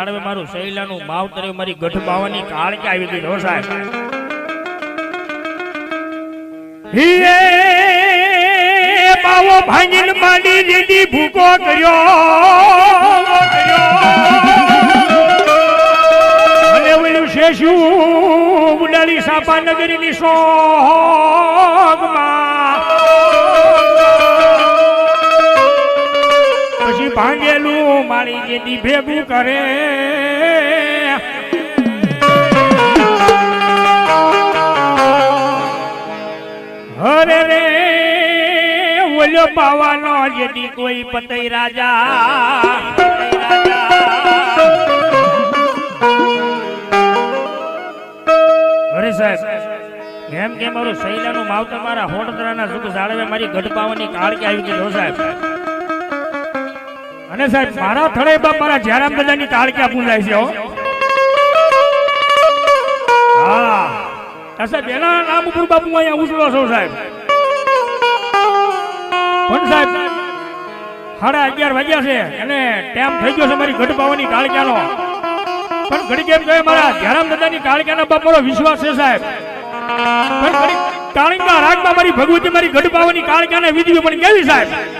જાણવે મારું શૈલાનું માવતરે મારી ગઢ બાવાની કાળ કે આવી ગઈ હો બાવો ભાંગીને માંડી દીધી ભૂકો કર્યો. અને ઓલું શેષું ઉડાડી સાપા નગરીની સોગમાં પછી ભાંગેલું મારી જે ભેગું કરે. હરે રે, ઓલો પાવાનો જેથી કોઈ પતઈ રાજા. અરે સાહેબ, એમ કે મારું શૈલાનું માવતર મારા હોટદરાના સુખ જાળવે, મારી ગઢપાવાની કાળ કે આવી હો સાહેબ. અને સાહેબ, મારા થળે બાપ મારા જ્યારામ દાદાની તાળક્યા પૂંજાય છે, હો. હા. સાહેબ, એના નામ ઉપર બાપુ અહીંયા ઉછળો છો, સાહેબ. પણ સાહેબ, સાડા અગિયાર વાગ્યા છે, અને ટાઈમ થઈ ગયો છે મારી ગઢ પાવાની તાળક્યાનો પણ ઘડી કેમ કહે, મારા જ્યારામ દાદાની તાળક્યાના બાપ મારો વિશ્વાસ છે, સાહેબ. પણ ઘડી કાળિંગા રાગમાં મારી ભગવતી મારી ગઢ પાવાની તાળક્યાને વિધિ પણ કેવી, સાહેબ?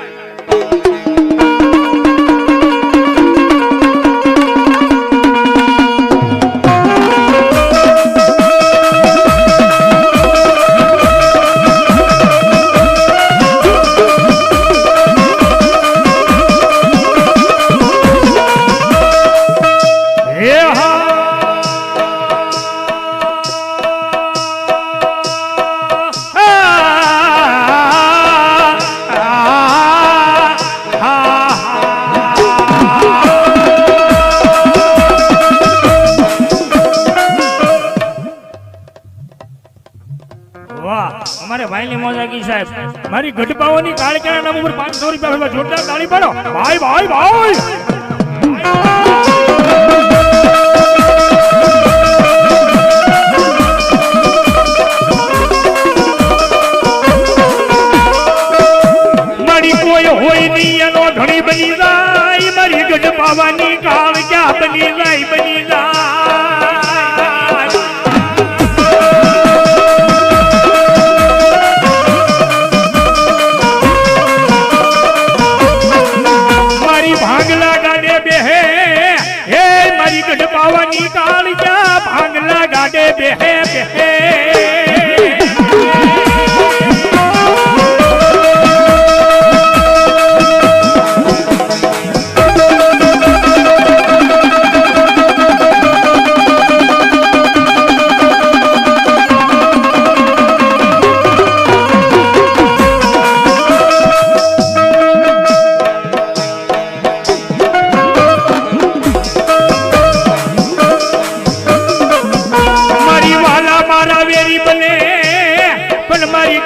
વાહ અમારે ભાઈની મોજ આગી સાહેબ. મારી ગઢપાવાની કાળકાના નામ ઉપર પાંચસો રૂપિયા જોરદાર તાળી પાડો. ભાઈ ભાઈ ભાઈ! બની જાય. મારી ગઢ પાવાની કાળ ક્યાં બની જાય, બની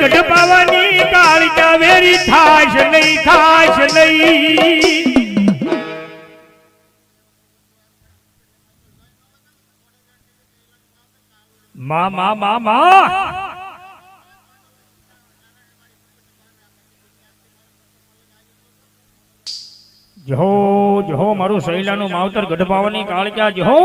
ગઢ પાવાની કાળિકા ચાવેરી થાશ નહીં થાશ નહીં. મા મા મા મા. જહો જહો, મારું સહેલાનું માવતર ગઢ પાવાની કાળિકા જહો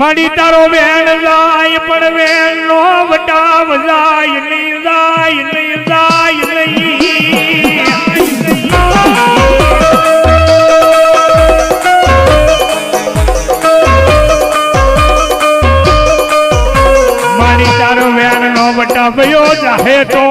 મળી તારો વેણ જાય, પણ વેણ નો વટાવ જાય નહીં જાય નહીં જાય નહીં. મારી તારો વેણ નો વટાવ્યો જાહે તો.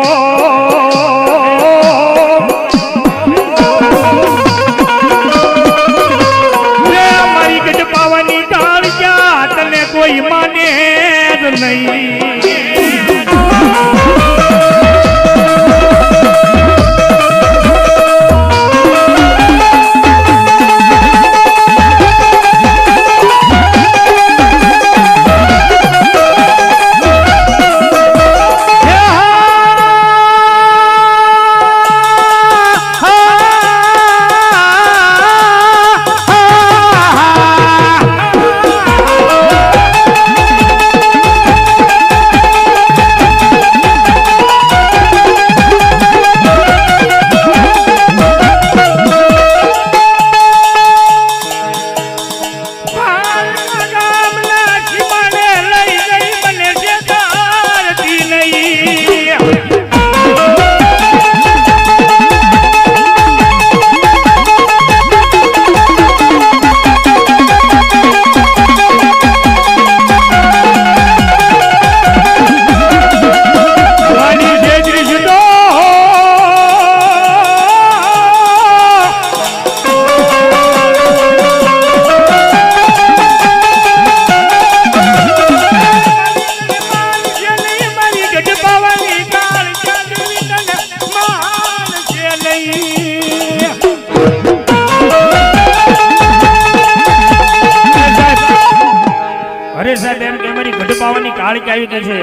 કાળકી આવી ગઈ છે.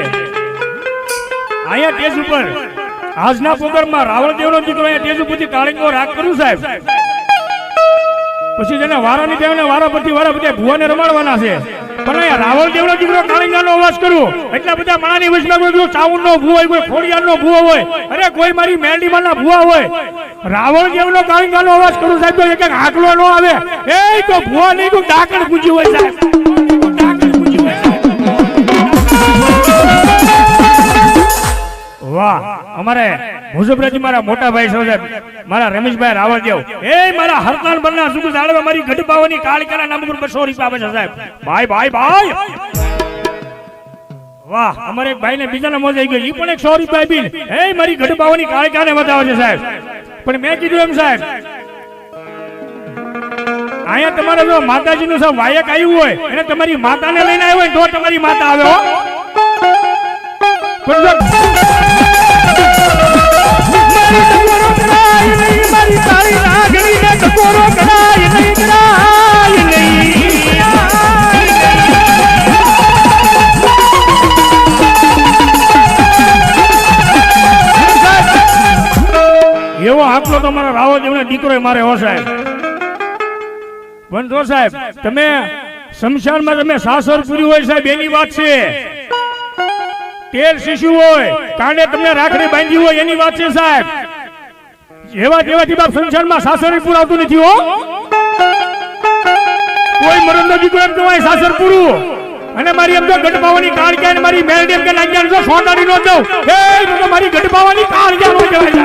અહીંયા ટેજ ઉપર. આજના પ્રોગ્રામમાં રાવણદેવનો દીકરો અહીંયા ટેજ ઉપરથી કાળીંગો રાગ કર્યું સાહેબ. પછી જેને વારા ની દેવને વારા પછી વારા બધા ભુવાને રમાડવાના છે. પણ અહીંયા રાવણદેવનો દીકરો કાળીંગાનો અવાજ કરવો એટલા બધા માણાની વચમાં કોઈ પેલો નો ભૂવો હોય, કોઈ ખોડિયારનો ભૂવો હોય, અરે કોઈ મારી મેરડીમાંના ભૂવા હોય. રાવણદેવનો કાળીંગાનો અવાજ કરું સાહેબ, તો એક એક નો આવે. એ તો ભૂવા નહીં, તો ડાકણ પૂજ્યું હોય સાહેબ. અમારે મુઝફરાજી મારા મોટા ભાઈ સાહેબ. મારા રમેશભાઈ રાવળદેવ. એ મારા હરતાન બરના સુખ જાળવા, મારી ગઢબાવાની કાળકાના નામ ઉપર બસો રૂપિયા આવે છે સાહેબ. ભાઈ ભાઈ ભાઈ! વાહ, અમારે એક ભાઈને બીજાને મોજ આવી ગયો. એ પણ એક સો રૂપિયા બિલ. એ મારી ગઢબાવાની કાળકાને બતાવે છે સાહેબ. પણ મેં કીધું એમ સાહેબ, અહીંયા તમારે જો માતાજીનું સાહેબ વાયક આવ્યું હોય અને તમારી માતાને લઈને આવ્યો હોય તો તમારી માતા આવે એવો આટલો તો મારા રાવો જેવને દીકરો મારે હો સાહેબ. પણ જો સાહેબ, તમે શમશાનમાં તમે સાસર પૂરી હોય સાહેબ, એની વાત છે. તેર શિશુ હોય કાંડે તમને રાખડી બાંધી હોય એની વાત છે સાહેબ. જેવા જેવાથી બાપ સંસારમાં સાસર પુરાવતું નથી, હો. કોઈ મરણ નથી કોઈ એમ કહેવાય સાસર પૂરું. અને મારી એમ તો ગઢપાવાની કાળ કે મારી મેલડી ડેમ કે લાગ્યા છો સોનાડી નો દઉં એ મારી ગઢપાવાની કાળ કે નો કહેવાય.